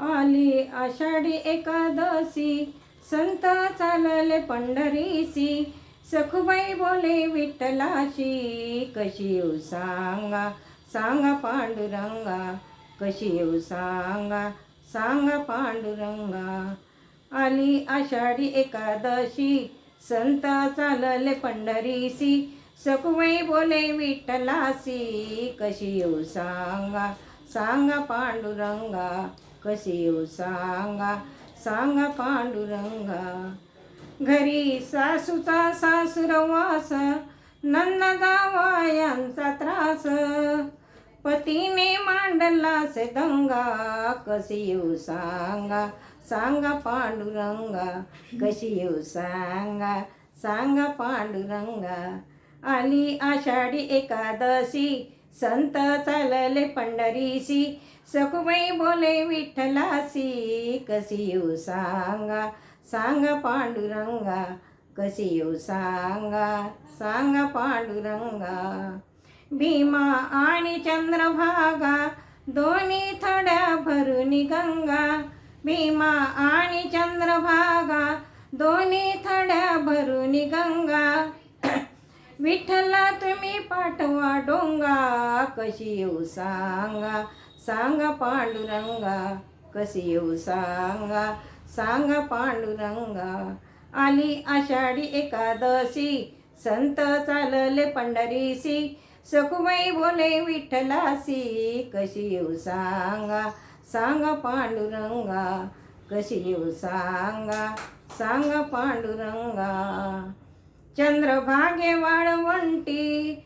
आली आषाढी एकादशी. संत चालले पंढरीसी सखुबाई बोले विठ्ठलाशी कशी येऊ सांगा? सांगा पांडुरंगा कशी येऊ सांगा? सांगा पांडुरंगा. आली आषाढी एकादशी. संत चालले पंढरीसी सखुबाई बोले विठ्ठलासी कशी येऊ सांगा? सांगा पांडुरंगा. कशी येऊ सांगा सांगा पांडुरंगा. घरी सासूचा सासुरवास नंदा यांचा त्रास. पतीने मांडला से दंगा कशी येऊ सांगा सांगा पांडुरंगा. कशी येऊ सांगा सांगा पांडुरंगा. आली आषाढी एकादशी संत चालले पंढरीशी. सखुबाई बोले विठ्ठलासी कशी येऊ सांगा? सांगा पांडुरंगा कशी येऊ सांगा? सांगा पांडुरंगा. भीमा आणि चंद्रभागा दोन्ही थड्या भरून गंगा भीमा आणि चंद्रभागा दोन्ही थड्या भर विठ्ठला तुम्ही पाठवा डोंगा कशी येऊ सांगा? सांगा पांडुरंगा कशी येऊ सांगा? सांगा पांडुरंगा. आली आषाढी एकादशी संत चालले पंढरीसी सखुबाई बोले विठ्ठलासी कशी येऊ सांगा? सांगा पांडुरंगा कशी येऊ सांगा? सांगा पांडुरंगा. चंद्रभागे वाळवंटी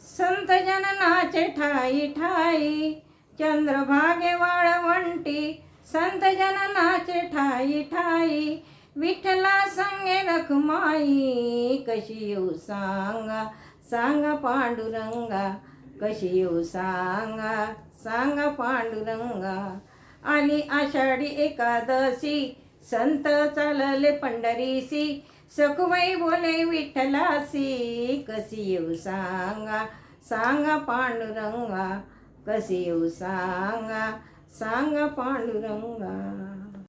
संत जननाचे ठाई ठाई. चंद्रभागे वाळवंटी संत जननाचे ठाई ठाई. विठ्ठला संगे रखमाई कशी येऊ सांगा? सांगा पांडुरंगा कशी येऊ सांगा? सांगा पांडुरंगा. आली आषाढी एकादशी संत चालले पंढरीसी सखुबाई बोले विठ्ठलासी कशी येऊ सांगा सांगा पांडुरंगा कशी येऊ सांगा सांगा पांडुरंगा